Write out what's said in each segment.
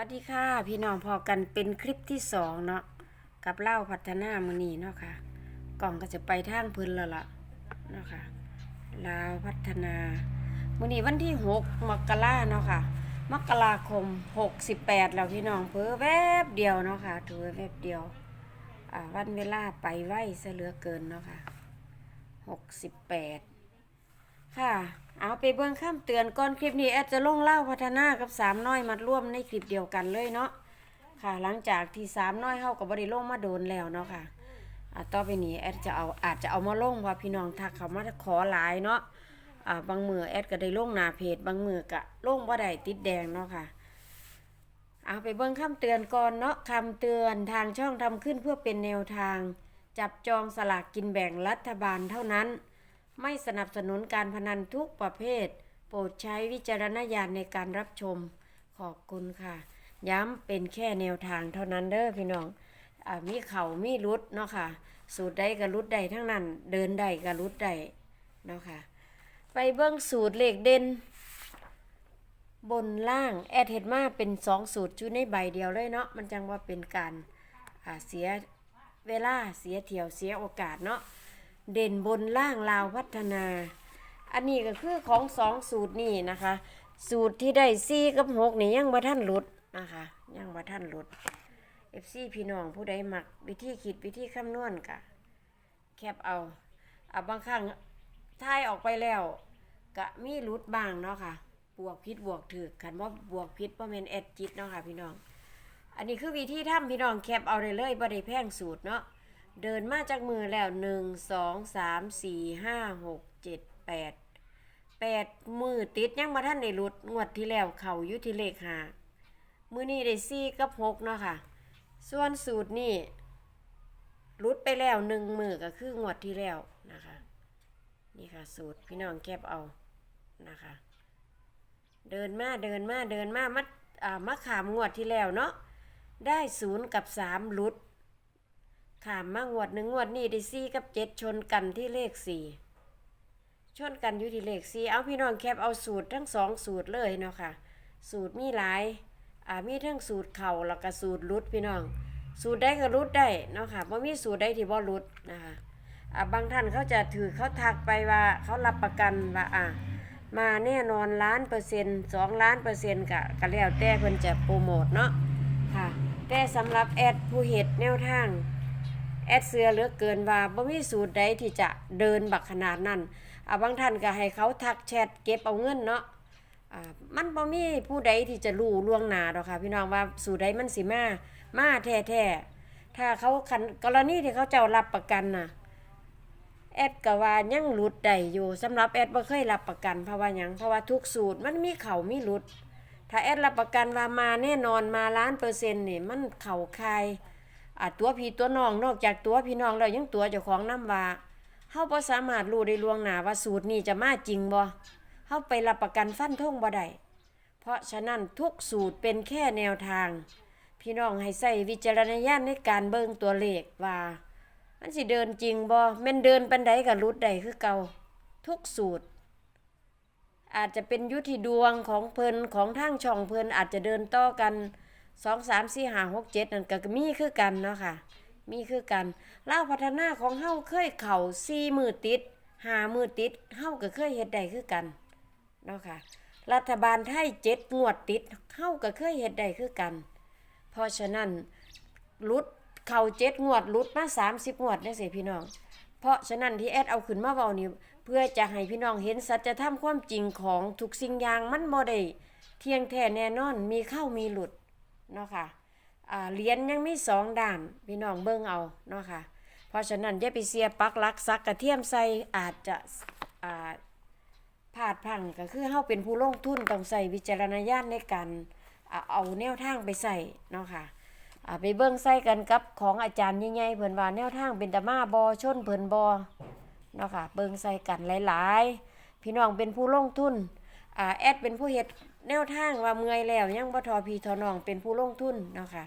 วัสดีค่ะ พี่น้องพอกันเป็นคลิปที่สองเนาะกับเล่าพัฒนามือนีเนาะค่ะ กล่องก็จะไปทางพื้นแล้วล่ะเนาะค่ะลาวพัฒนามือนีวันที่หกมกราเนาะค่ะมกราคมหกสิบแปดแล้วพี่น้องเพิ่อแวบเดียวเนาะค่ะถือแวบเดียววันเวลาไปไวซะเหลือเกินเนาะค่ะหกสิบแปด ค่ะ เอาไปเบื้องข้ามเตือนก่อนคลิปนี้แอดจะลงเล่าพัฒนากับสามน้อยมัดร่วมในคลิปเดียวกันเลยเนาะค่ะ หลังจากที่สามน้อยเข้ากับบริลงมาโดนแล้วเนาะค่ะอ่าต่อไปนี้แอดจะเอาอาจจะเอามาลงว่าะพี่น้องทักเขามาขอหลายเนาะอ่าบางมือแอดก็ได้ลงหน้าเพจบางมือกะลงบ่ได้ติดแดงเนาะค่ะเอาไปเบื้องคำเตือนก่อนเนาะคำเตือนทางช่องทำขึ้นเพื่อเป็นแนวทาง จับจองสลากกินแบ่งรัฐบาลเท่านั้น ไม่สนับสนุนการพนันทุกประเภท โปรดใช้วิจารณญาณในการรับชม ขอบคุณค่ะ ย้ำเป็นแค่แนวทางเท่านั้นเด้อพี่น้องอมีเข่ามีรุดเนาะค่ะ สูตรใดกับรุดใดทั้งนั้น เดินใดกับรุดใดเนาะค่ะ ไปเบิ้งสูตรเลขเด่น บนล่างแอดเห็ดมาเป็นสองสูตรอยู่ในใบเดียวเลยเนาะ มันจังว่าเป็นการเสียเวลาเสียเที่ยวเสียโอกาสเนาะ เด่นบนล่างลาวพัฒนา อันนี้ก็คือของสองสูตรนี่นะคะ สูตรที่ได้ซี่กับหกนี่ยังบ่ท่านหลุดนะคะยังบ่ท่านหลุดเอฟซีพี่น้องผู้ใดมัก วิธีคิดวิธีคำนวณกะ แคบเอาเอาบางครั้งทายออกไปแล้วกะมีหลุดบ้างเนาะค่ะ บวกพิษบวกถือกันว่าบวกพิษประเมนแอดจิตเนาะค่ะพี่น้อง อันนี้คือวิธีทำพี่น้องแคบเอาได้เลยบ่ได้แพงสูตรเนาะ เดินมาจากมือแล้วหนึ่งสองสามสี่ห้าหกเจ็ดแปดแปดมือติดยังมาท่านได้รุดงวดที่แล้วเขาอยุที่เลขหามือนี้ได้สี่กับหกเนาะค่ะ ส่วนสูตรนี่หลุดไปแล้วหนึ่งมือก็คืองวดที่แล้วนะคะ นี่ค่ะสูตรพี่น้องแคบเอานะคะ เดินมาเดินมาเดินมามัดอ่ามาขามงวดที่แล้วเนาะได้ศูนย์กับสามหลุด ขามมางวดหนึ่งงวดนี่ได้สี่กับเจ็ดชนกันที่เลขสี่ชนกันอยู่ที่เลขสี่เอาพี่น้องแคปเอาสูตรทั้งสองสูตรเลยเนาะค่ะ สูตรมีหลายอ่ามีทั้งสูตรเข่าแล้วก็สูตรรุดพี่น้อง สูตรได้ก็รุดได้เนาะค่ะว่ามีสูตรได้ที่บ่รุดนะคะอ่าบางท่านเขาจะถือเขาทักไปว่าเขารับประกันว่าอ่ามาแน่นอนล้านเปอร์เซ็นต์สองล้านเปอร์เซ็นต์กะก็แล้วแต่เพิ่นจะโปรโมทเนาะค่ะแต่สำหรับแอดผู้เฮ็ดแนวทาง แอดเสือเหลือเกินว่าบ่มีสูตรใดที่จะเดินบักขนาดนั้นอ่าบางท่านก็ให้เขาทักแชทเก็บเอาเงินเนาะอ่ามันบ่มีผู้ใดที่จะรู้ล่วงหน้าดอกค่ะ พี่น้องว่าสูตรใดมันสิมามาแท้ๆถ้าเขาคันกรณีที่เขาเจ้ารับประกันน่ะแอดก็ว่ายังหลุดได้อยู่สำหรับแอดบ่เคยรับประกันเพราะว่าหยังเพราะว่าทุกสูตรมันมีเขามีหลุด ถ้าแอดรับประกันว่ามาแน่นอนมาล้านเปอร์เซ็นต์นี่มันเข่าคาย อะตัวพี่ตัวน้องนอกจากตัวพี่น้องแล้วยังตัวเจ้าของน้ำว่าเฮาบ่สามารถรู้ได้ล่วงหน้าว่าสูตรนี้จะมาจริงบ่เฮาไปรับประกันฟันธงบ่ได้เพราะฉะนั้นทุกสูตรเป็นแค่แนวทาง พี่น้องให้ใส่วิจารณญาณในการเบิ่งตัวเลขว่า มันสิเดินจริงบ่แม่นเดินปานใดก็รุดได้คือเก่าทุกสูตร อาจจะเป็นยุที่ดวงของเพิ่นของทางช่องเพิ่นอาจจะเดินต่อกัน สองสามสี่ห้าหกเจ็ดนั่นก็มีคือกันเนาะค่ะ มีคือกันเล่าพัฒนาของเฮาเคยเข่าสี่มือติดหามือติดเฮาก็เคยเฮ็ดได้คือกันเนาะค่ะ รัฐบาลไทยเจ็ดงวดติดเฮาก็เคยเฮ็ดได้คือกัน เพราะฉะนั้นลุดเข่าเจ็ดงวดลุดมาสามสิบงวดได้สิพี่น้อง เพราะฉะนั้นที่แอดเอาขึ้นมาเว้านี่เพื่อจะให้พี่น้องเห็นสัจธรรมความจริงของทุกสิ่งอย่างมันบ่ได้เที่ยงแท้แน่นอนมีเข้ามีหลุด เนาะค่ะอ่าเหรียญยังมีสองด้านพี่น้องเบิ่งเอาเนาะค่ะ เพราะฉะนั้นอย่าไปเสียปักลักซักกระเทียมใส่อาจจะอ่าพาดพังก็คือเฮาเป็นผู้ลงทุนต้องใส่วิจารณญาณในการเอาแนวทางไปใส่เนาะค่ะอ่าไปเบิ่งใส่กันกับของอาจารย์ใหญ่ๆเพิ่นว่าแนวทางเป็นตะมาบอชนเพิ่นบอเนาะค่ะเบิ่งใส่กันหลายๆ พี่น้องเป็นผู้ลงทุนอแอดเป็นผู้เฮ็ด แนวทางว่าเมื่อยแล้วยังบ่ทอพีทอน้องเป็นผู้ลงทุนเนาะค่ะ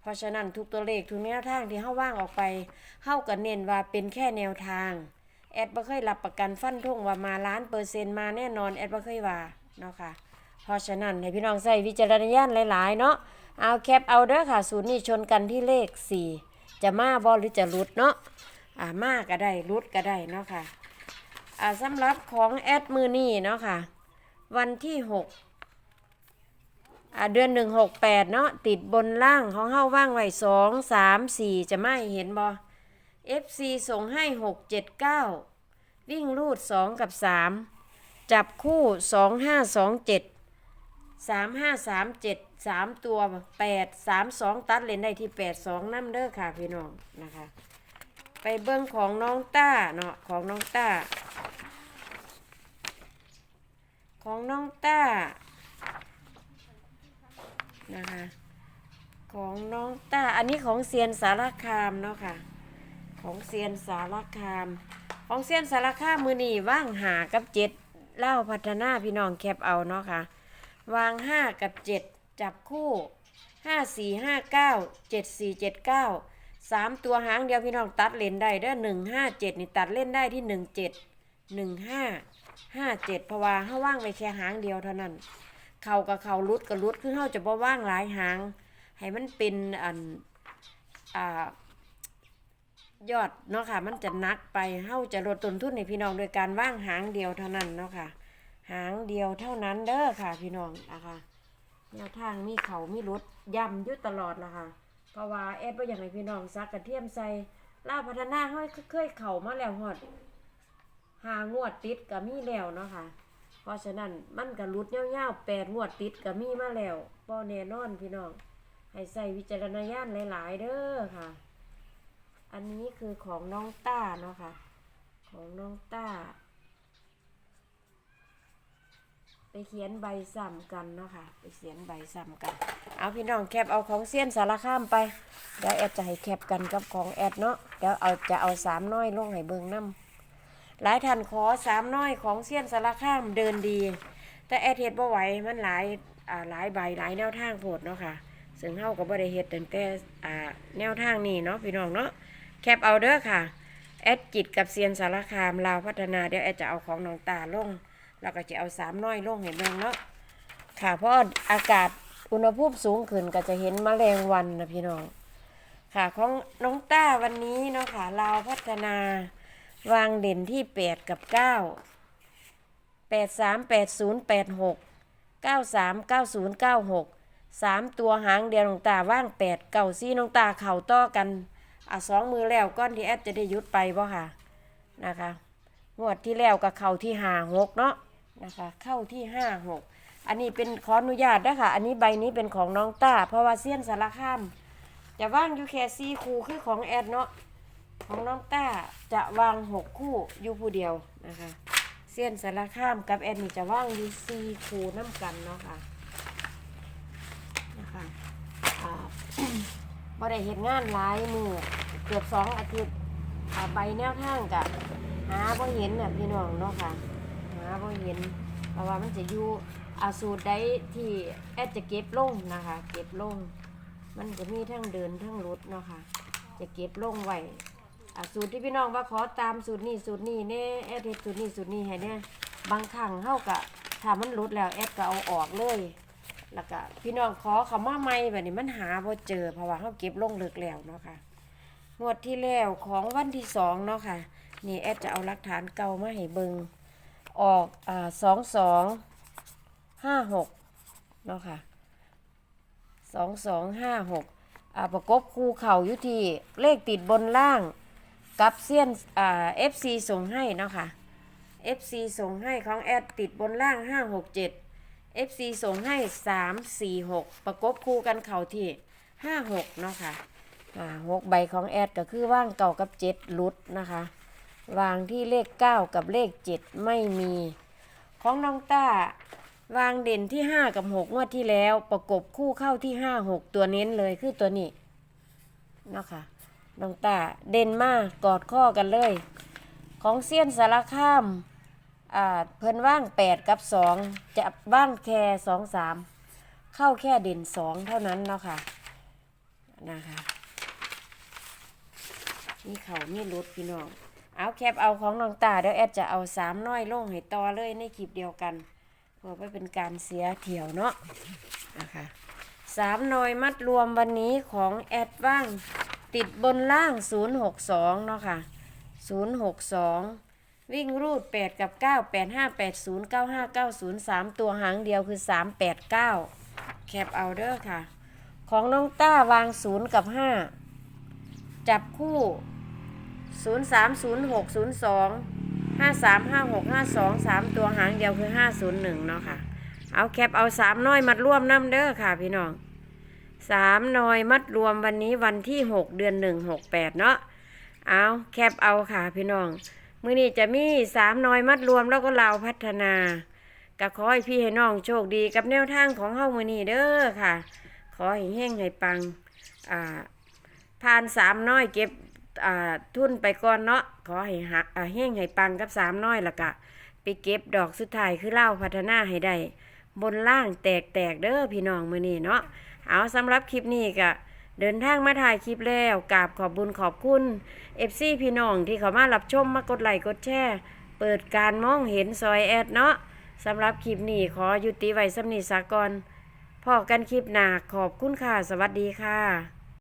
เพราะฉะนั้นทุกตัวเลขทุกแนวทางที่เฮาว่างออกไปเฮาก็เน้นว่าเป็นแค่แนวทางแอดบ่เคยรับประกันฟันธงว่ามาล้านเปอร์เซ็นต์มาแน่นอนแอดบ่เคยว่าเนาะค่ะเพราะฉะนั้นให้พี่น้องใส่วิจารณญาณหลาย ๆ เนาะเอาแคปเอาเด้อค่ะศูนย์นี่ชนกันที่เลขสี่จะมาบอหรือจะรุดเนาะอ่ามาก็ได้รุดก็ได้เนาะค่ะอ่าสำหรับของแอดมือนี่เนาะค่ะ วันที่หก อ่าเดือนหนึ่งหกแปดเนาะติดบนล่างของเฮาว่างไว้สองสามสี่จะไม่เห็นบอ FC ส่งให้หกเจ็ดเก้าวิ่งรูดสองกับสามจับคู่สองห้าสองเจ็ดสามห้าสามเจ็ดสามตัวแปดสามสองตัดเลนได้ที่แปดสองน้ำเด้อค่ะพี่น้องนะคะ ไปเบิ้งของน้องต้าเนาะของน้องต้า ของน้องต้านะคะของน้ อันนี้ของเซียนสารคามเนาะค่ะ ของเซียนสารคาม ของเซียนสารคามมือนี่ว่างหากับเจ็ดเล่าพัฒนาพี่น้องแคปเอาเนาะค่ะ วางห้ากับเจ็ดจับคู่ห้าสี่ห้าเก้าเจ็ดสี่เจ็ดเก้าสามตัวหางเดียวพี่น้องตัดเล่นได้เด้อหนึ่งห้าเจ็ดนี่ตัดเล่นได้ที่หนึ่งเจ็ดหนึ่งห้าห้าเจ็ดเพราะว่าเขาว่างไปแค่หางเดียวเท่านั้น เข่ากับเข่ารุดกับรุดคือเขาจะบ่ว่างหลายหาง ให้มันเป็นอัน อ่ายอดเนาะค่ะ มันจะนักไปเฮาจะลดต้นทุนในพี่น้องโดยการว่างหางเดียวเท่านั้นเนาะค่ะ หางเดียวเท่านั้นเด้อค่ะ พี่น้องนะคะแนวทางมีเขามีรถย่ำยุดตลอดละค่ะเพราะว่าแอดว่าอย่างไรพี่น้องซักกระเทียมใส่ล่าพัฒนาห้อยเคยเข่ามาแล้วหอดหางวดติดก็มีแล้วเนาะค่ะ เพราะฉะนั้นมันก็รุดเงี้ยวๆแปดงวดติดก็มีมาแล้วบ่แน่นอนพี่น้อง ให้ใส่วิจารณญาณหลาย ๆ เด้อค่ะ อันนี้คือของน้องต้าเนาะค่ะ ของน้องต้า ไปเขียนใบซ้ำกันเนาะค่ะ ไปเขียนใบซ้ำกัน เอาพี่น้องแคปเอาของเซียนสารข้ามไป เดี๋ยวแอดจะให้แคปกันกับของแอดเนาะ เดี๋ยวเอาจะเอาสามน้อยลงให้เบิงน้ำหลายท่านขอสามน้อยของเซียนสารข้ามเดินดี แต่แอดเฮ็ดบ่ไหวมันหลาย อ่าหลายใบหลายแนวทางโพดเนาะค่ะ ซึ่งเฮาก็บ่ได้เฮ็ดตั้งแต่อ่าแนวทางนี้เนาะพี่น้องเนาะแคปเอาเด้อค่ะแอดจิตกับเซียนสารคามลาวพัฒนาเดี๋ยวแอดจะเอาของน้องตาลง แล้วก็จะเอาสามน้อยลงเห็นเบิ่งเนาะค่ะเพราะอากาศอุณหภูมิสูงขึ้นก็จะเห็นแมลงวันนะพี่น้อง ค่ะของน้องต้าวันนี้เนาะค่ะลาวพัฒนาวางเด่นที่แปดกับเก้าแปดสามแปดศูนย์แปดหกเก้าสามเก้าศูนย์เก้าหก สามตัวหางเดียวน้องตาว่างแปดเก้าซี่น้องตาเข่าต่อกันอะสองมือแล้วก้อนที่แอดจะได้ยุดไปบ่ค่ะนะคะงวดที่แล้วกับเข่าที่ห้าหกเนาะนะคะเข้าที่ห้าหกอันนี้เป็นขออนุญาตนะคะอันนี้ใบนี้เป็นของน้องตาเพราะว่าเซียนสารคาม จะว่างอยู่แค่สี่คู่คือของแอดเนาะของน้องต้าจะวางหกคู่อยู่ผู้เดียวนะคะเซียนสารคามกับแอดนี่จะว่างอยู่สี่คู่น้ำกันเนาะค่ะนะคะอ่า บ่ได้เห็นงานหลายมือเกือบสองอาทิตย์ใบแนวทางกะหาบ่เห็นน่ะพี่น้องเนาะค่ะหาบ่เห็นเพราะว่ามันจะอยู่อาสูตรใดที่แอดจะเก็บลงนะคะ เก็บลง มันจะมีทั้งเดินทั้งรถเนาะค่ะ จะเก็บลงไว้อาสูตรที่พี่น้องว่าขอตามสูตรนี้สูตรนี้เน่แอดเฮ็ดสูตรนี้สูตรนี้ให้เนี่ยบางครั้งเฮากะถ้ามันรุดแล้วแอดก็เอาออกเลย แล้วก็พี่น้องขอคำว่าไม่แบบนี้มันหาบ่เจอเพราะว่าเฮาเก็บลงเลิกแล้วเนาะค่ะงวดที่แล้วของวันที่สองเนาะค่ะ นี่แอดจะเอาหลักฐานเก่ามาให้เบิงออกอ่าสองสองห้าหกเนาะค่ะสองสองห้าหกอ่าประกบคู่เข่าอยู่ที่เลขติดบนล่างกับเซียนอ่าเอฟซีส่งให้เนาะค่ะ FC ส่งให้ของแอดติดบนล่าง567 FC ส่งให้ 346 ประกบคู่กันเข่าที่ 56 เนาะค่ะอ่าหกใบของแอดก็คือว่างเก่ากับ7ลุดนะคะ วางที่เลข 9 กับเลข 7 ไม่มี ของน้องต้าวางเด่นที่ 5 กับ6งวดที่แล้ว ประกบคู่เข้าที่ 5 6 ตัวเน้นเลยคือตัวนี้เนาะค่ะน้องต้าเด่นมากกอดข้อกันเลย ของเซียนสารคาม อ่าเพิ่นว่าง 8 กับ 2 จะว่างแค่2 3 เข้าแค่เด่น 2 เท่านั้นเนาะค่ะนะคะนี่เขามีรุดพี่น้อง เอาแคปเอาของน้องตาเดี๋ยวแอดจะเอาสามน้อยลงให้ต่อเลยในคลิปเดียวกันเพื่อไม่เป็นการเสียเที่ยวเนาะนะคะสามน่อยมัดรวมวันนี้ของแอดว่าง ติดบนล่าง 062 เนาะค่ะ 062 วิ่งรูด 8 กับ 9 8 5 8 0 9 5 9 0 3 ตัวหางเดียวคือ 389 แคปเอาเด้อค่ะ ของน้องต้าวาง 0 กับ 5 จับคู่ 0 3 0 6 0 2 5 3 5 6 5 2 3 ตัวหางเดียวคือ 501 เนาะค่ะ เอาแคปเอา 3 น้อยมัดร่วมน้ำเด้อค่ะพี่น้องสามน่อยมัดรวมวันนี้วันที่หกเดือนหนึ่งหกแปดเนาะเอาแคปเอาค่ะพี่น้อง มื้อนี้จะมีสามน่อยมัดรวมแล้วก็ลาวพัฒนาก็ขอให้พี่ให้น้องโชคดีกับแนวทางของเฮามื้อนี้เด้อค่ะ ขอให้เฮงให้ปังอ่าผ่านสามน้อยเก็บอ่าทุนไปก่อนเนาะขอให้หาอ่าเฮงให้ปังกับสามน้อยละกะไปเก็บดอกสุดท้ายคือเล่าพัฒนาให้ได้บนล่างแตกแตกๆเด้อพี่น้องมื้อนี้เนาะเอาสำหรับคลิปนี้ก็ เดินทางมาถ่ายคลิปแล้วกราบขอบบุญขอบคุณเอฟซีพี่น้องที่เขามารับชมมากดไลค์กดแชร์เปิดการมองเห็นซอยแอดเนาะสำหรับคลิปนี้ขอยุติไว้สำนีสากรพอกันคลิปหนาขอบคุณค่ะ สวัสดีค่ะ